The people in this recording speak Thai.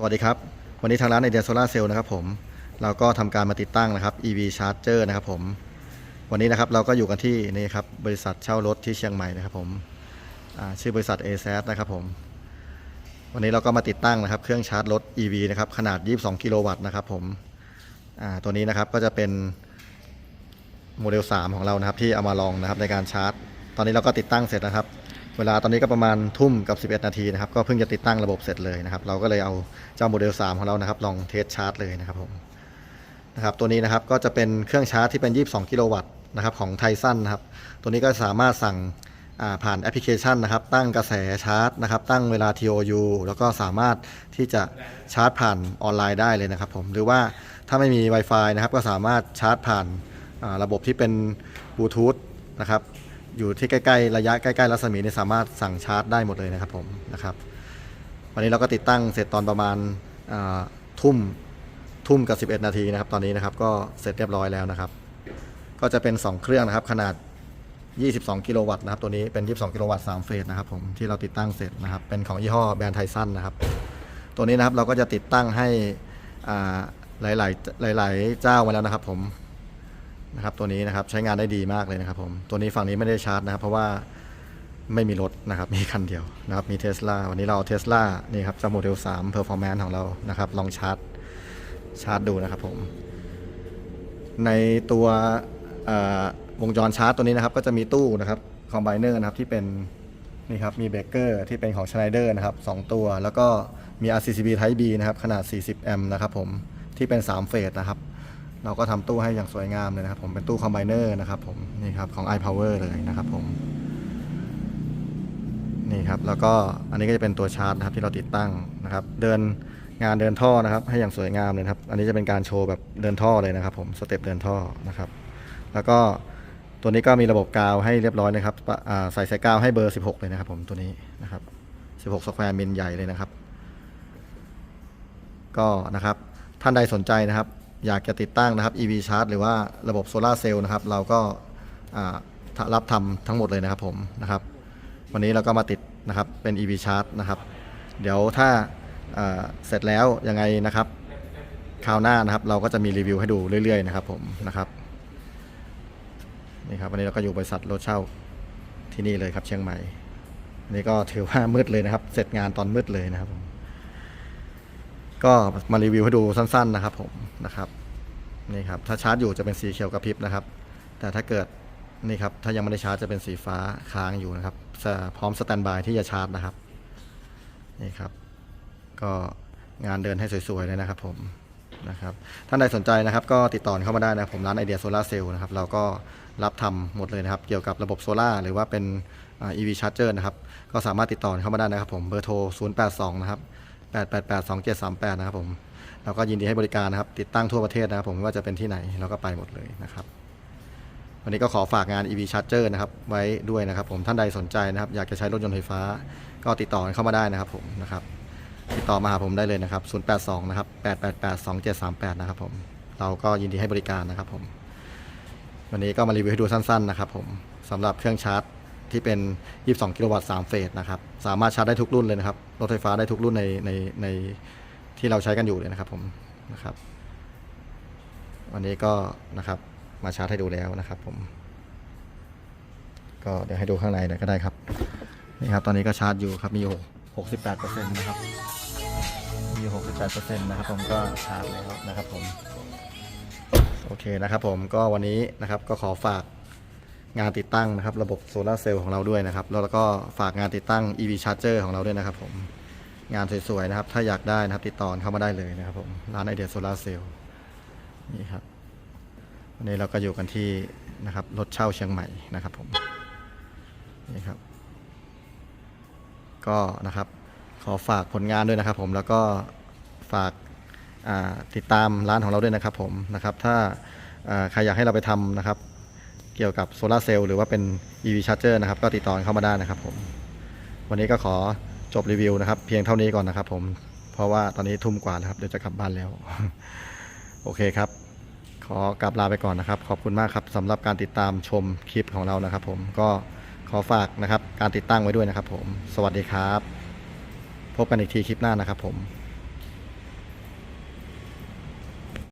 สวัสดีครับ วันนี้ทางร้านไอเดียโซล่าเซลล์นะครับผมเราก็ทำการมาติดตั้งนะครับ EV Charger นะครับผม วันนี้นะครับเราก็อยู่กันที่นี่ครับบริษัทเช่ารถที่เชียงใหม่นะครับผมชื่อบริษัท a z นะครับผม วันนี้เราก็มาติดตั้งนะครับ เครื่องชาร์จรถ EV นะครับขนาด 22 กิโลวัตต์นะครับผมตัวนี้นะครับก็จะเป็นโมเดล 3 ของเรานะครับที่เอามาลองนะครับในการชาร์จ ตอนนี้เราก็ติดตั้งเสร็จนะครับ เวลาตอนนี้ก็ประมาณทุ่มกับ 11 นาทีนะครับ ก็เพิ่งจะติดตั้งระบบเสร็จเลยนะครับ เราก็เลยเอาเจ้าโมเดล 3 ของเรานะครับ ลองเทสชาร์จเลยนะครับผมนะครับ ตัวนี้นะครับก็จะเป็นเครื่องชาร์จที่เป็น 22 กิโลวัตต์นะครับของไทซันนะครับ ตัวนี้ก็สามารถสั่งผ่านแอปพลิเคชันนะครับ ตั้งกระแสชาร์จนะครับ ตั้งเวลา TOU แล้วก็สามารถที่จะชาร์จผ่านออนไลน์ได้เลยนะครับผม หรือว่าถ้าไม่มี Wi-Fi นะครับ ก็สามารถชาร์จผ่านระบบที่เป็นบลูทูธนะครับ อยู่ที่ใกล้ๆระยะใกล้ๆรัศมีเนี่ยสามารถสั่งชาร์จได้หมดเลยนะครับผมนะครับ วันนี้เราก็ติดตั้งเสร็จตอนประมาณทุ่มทุ่มกับ 11 นาทีนะครับ ตอนนี้นะครับก็เสร็จเรียบร้อยแล้วนะครับ ก็จะเป็น 2 เครื่องนะครับ ขนาด 22 กิโลวัตต์นะครับ ตัวนี้เป็น 22 กิโลวัตต์3เฟสนะครับผมที่เราติดตั้งเสร็จนะครับ เป็นของยี่ห้อแบรนด์ไทซันนะครับ ตัวนี้นะครับเราก็จะติดตั้งให้หลายๆหลาย ๆ เจ้ามาแล้วนะครับผม นะครับตัวนี้นะครับใช้งานได้ดีมากเลยนะครับผมตัวนี้ฝั่งนี้ไม่ได้ชาร์จนะครับ เพราะว่าไม่มีรถนะครับมีคันเดียวนะครับมีเทสลาวันนี้เราเทสลานี่ครับจากโมเดล3 Performance ของเรานะครับลองชาร์จชาร์จดูนะครับผม ในตัววงจรชาร์จตัวนี้นะครับ ก็จะมีตู้นะครับคอมไบเนอร์นะครับที่เป็นนี่ครับมีเบรกเกอร์ที่เป็นของ Schneider นะครับสองตัว แล้วก็มี RCCB Type B นะครับขนาด 40 แอมป์นะครับผมที่เป็น 3 เฟสนะครับ เราก็ทำตู้ให้อย่างสวยงามเลยนะครับผมเป็นตู้คอมไบเนอร์นะครับผมนี่ครับของ iPower เลยนะครับผมนี่ครับแล้วก็อันนี้ก็จะเป็นตัวชาร์จนะครับที่เราติดตั้งนะครับ เดินงานเดินท่อนะครับ ให้อย่างสวยงามเลยครับ อันนี้จะเป็นการโชว์แบบเดินท่อเลยนะครับ ผมสเต็ปเดินท่อนะครับ แล้วก็ตัวนี้ก็มีระบบกาวให้เรียบร้อยนะครับใส่สายกาวให้เบอร์ 16 เลยนะครับผมตัวนี้นะครับ 16สแควร์มิลใหญ่เลยนะครับ ก็นะครับท่านใดสนใจนะครับ อยากจะติดตั้งนะครับ EV Charge หรือว่าระบบโซลาเซลล์นะครับ เราก็รับทำทั้งหมดเลยนะครับผมนะครับ วันนี้เราก็มาติดนะครับเป็น EV Charge นะครับ เดี๋ยวถ้าเสร็จแล้วยังไงนะครับคราวหน้านะครับ เราก็จะมีรีวิวให้ดูเรื่อยๆนะครับผมนะครับนี่ครับวันนี้เราก็อยู่บริษัทรถเช่าที่นี่เลยครับเชียงใหม่นนี่ก็ถือว่ามืดเลยนะครับ เสร็จงานตอนมืดเลยนะครับผม ก็มารีวิวให้ดูสั้น ๆ นะครับผมนะครับนี่ครับถ้าชาร์จอยู่จะเป็นสีเขียวกระพริบนะครับ แต่ถ้าเกิดนี่ครับถ้ายังไม่ได้ชาร์จจะเป็นสีฟ้าค้างอยู่นะครับจะพร้อมสแตนบายที่จะชาร์จนะครับนี่ครับ ก็งานเดินให้สวยๆเลยนะครับผมนะครับท่านใดสนใจนะครับ ก็ติดต่อเข้ามาได้นะผมร้านไอเดียโซลาเซลล์นะครับเราก็รับทำหมดเลยนะครับ เกี่ยวกับระบบโซลาร์หรือว่าเป็นอ่า EV Charger นะครับ ก็สามารถติดต่อเข้ามาได้นะครับผมเบอร์โทร 082 นะครับ 8882738 นะครับผมเราก็ยินดีให้บริการนะครับ ติดตั้งทั่วประเทศนะครับผมไม่ว่าจะเป็นที่ไหนเราก็ไปหมดเลยนะครับ วันนี้ก็ขอฝากงาน EV Charger นะครับ ไว้ด้วยนะครับ ผมท่านใดสนใจนะครับ อยากจะใช้รถยนต์ไฟฟ้า ก็ติดต่อเข้ามาได้นะครับผมนะครับ ติดต่อมาหาผมได้เลยนะครับ 082 นะครับ 8882738 นะครับผมเราก็ยินดีให้บริการนะครับผม วันนี้ก็มารีวิวให้ดูสั้น ๆ นะครับผมสำหรับเครื่องชาร์จ ที่เป็น 22 กิโลวัตต์3เฟสนะครับ สามารถชาร์จได้ทุกรุ่นเลยนะครับ รถไฟฟ้าได้ทุกรุ่นในในในที่เราใช้กันอยู่เลยนะครับผมนะครับ วันนี้ก็นะครับมาชาร์จให้ดูแล้วนะครับผม ก็เดี๋ยวให้ดูข้างในหน่อยก็ได้ครับ นี่ครับตอนนี้ก็ชาร์จอยู่ครับมีอยู่68%นะครับมีอยู่68%นะครับผมก็ชาร์จแล้วนะครับผม โอเคนะครับผมก็วันนี้นะครับก็ขอฝาก งานติดตั้งนะครับ ระบบโซลาเซลล์ของเราด้วยนะครับ แล้วก็ฝากงานติดตั้ง EV Charger ของเราด้วยนะครับผมงานสวยๆนะครับ ถ้าอยากได้นะครับติดต่อเข้ามาได้เลยนะครับผมร้านไอเดียโซลาเซลล์นี่ครับวันนี้เราก็อยู่กันที่นะครับรถเช่าเชียงใหม่นะครับผมนี่ครับ ก็นะครับขอฝากผลงานด้วยนะครับ ผมแล้วก็ฝากติดตามร้านของเราด้วยนะครับ ผมนะครับ ถ้าใครอยากให้เราไปทำนะครับ เกี่ยวกับโซลาเซลล์หรือว่าเป็น EV Charger นะครับ ก็ติดต่อเข้ามาได้นะครับผมวันนี้ก็ขอจบรีวิวนะครับ เพียงเท่านี้ก่อนนะครับผมเพราะว่าตอนนี้ทุ่มกว่าแล้วครับเดี๋ยวจะกลับบ้านแล้ว โอเคครับ ขอกลับลาไปก่อนนะครับ ขอบคุณมากครับสำหรับการติดตามชมคลิปของเรานะครับ ผมก็ขอฝากนะครับการติดตั้งไว้ด้วยนะครับ ผม สวัสดีครับ พบกันอีกทีคลิปหน้านะครับ ผม